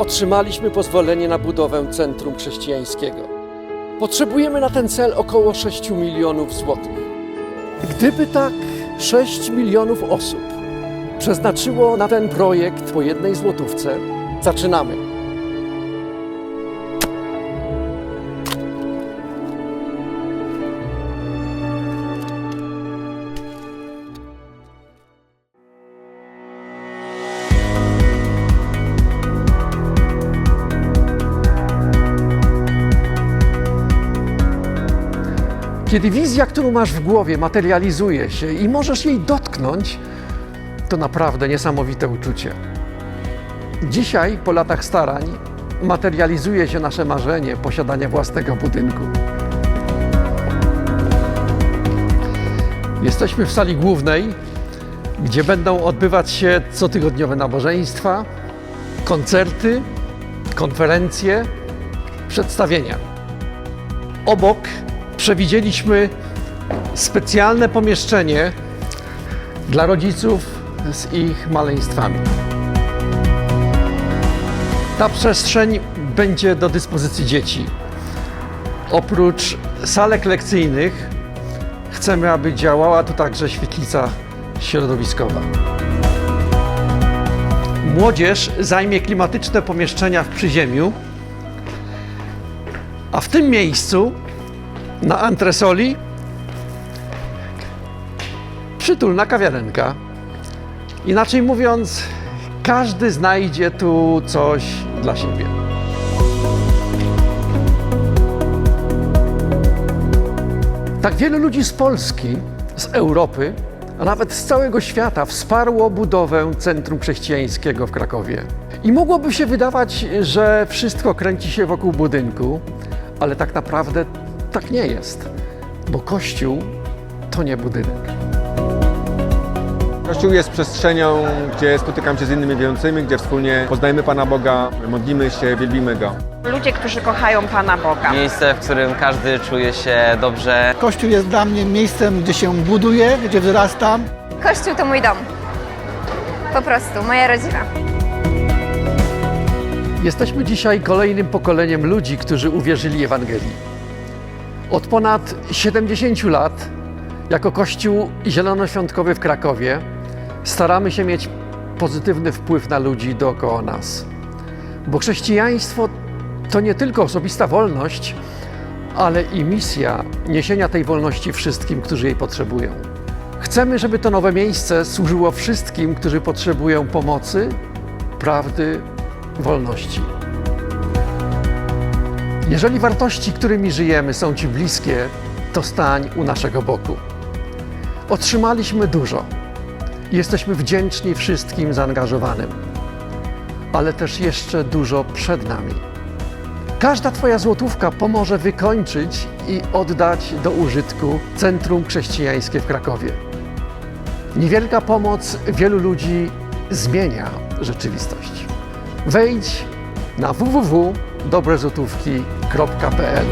otrzymaliśmy pozwolenie na budowę centrum chrześcijańskiego. Potrzebujemy na ten cel około 6 milionów złotych. Gdyby tak 6 milionów osób przeznaczyło na ten projekt po jednej złotówce, zaczynamy. Kiedy wizja, którą masz w głowie, materializuje się i możesz jej dotknąć, to naprawdę niesamowite uczucie. Dzisiaj, po latach starań, materializuje się nasze marzenie posiadania własnego budynku. Jesteśmy w sali głównej, gdzie będą odbywać się cotygodniowe nabożeństwa, koncerty, konferencje, przedstawienia. Obok przewidzieliśmy specjalne pomieszczenie dla rodziców z ich maleństwami. Ta przestrzeń będzie do dyspozycji dzieci. Oprócz salek lekcyjnych chcemy, aby działała tu także świetlica środowiskowa. Młodzież zajmie klimatyczne pomieszczenia w przyziemiu, a w tym miejscu na antresoli przytulna kawiarenka. Inaczej mówiąc, każdy znajdzie tu coś dla siebie. Tak wielu ludzi z Polski, z Europy, a nawet z całego świata wsparło budowę Centrum Chrześcijańskiego w Krakowie. I mogłoby się wydawać, że wszystko kręci się wokół budynku, ale tak naprawdę tak nie jest, bo Kościół to nie budynek. Kościół jest przestrzenią, gdzie spotykam się z innymi wierzącymi, gdzie wspólnie poznajemy Pana Boga, modlimy się, wielbimy Go. Ludzie, którzy kochają Pana Boga. Miejsce, w którym każdy czuje się dobrze. Kościół jest dla mnie miejscem, gdzie się buduję, gdzie wzrastam. Kościół to mój dom. Po prostu, moja rodzina. Jesteśmy dzisiaj kolejnym pokoleniem ludzi, którzy uwierzyli Ewangelii. Od ponad 70 lat, jako Kościół Zielonoświątkowy w Krakowie, staramy się mieć pozytywny wpływ na ludzi dookoła nas. Bo chrześcijaństwo to nie tylko osobista wolność, ale i misja niesienia tej wolności wszystkim, którzy jej potrzebują. Chcemy, żeby to nowe miejsce służyło wszystkim, którzy potrzebują pomocy, prawdy, wolności. Jeżeli wartości, którymi żyjemy, są Ci bliskie, to stań u naszego boku. Otrzymaliśmy dużo. Jesteśmy wdzięczni wszystkim zaangażowanym, ale też jeszcze dużo przed nami. Każda Twoja złotówka pomoże wykończyć i oddać do użytku Centrum Chrześcijańskie w Krakowie. Niewielka pomoc wielu ludzi zmienia rzeczywistość. Wejdź na www.dobrezłotówki.pl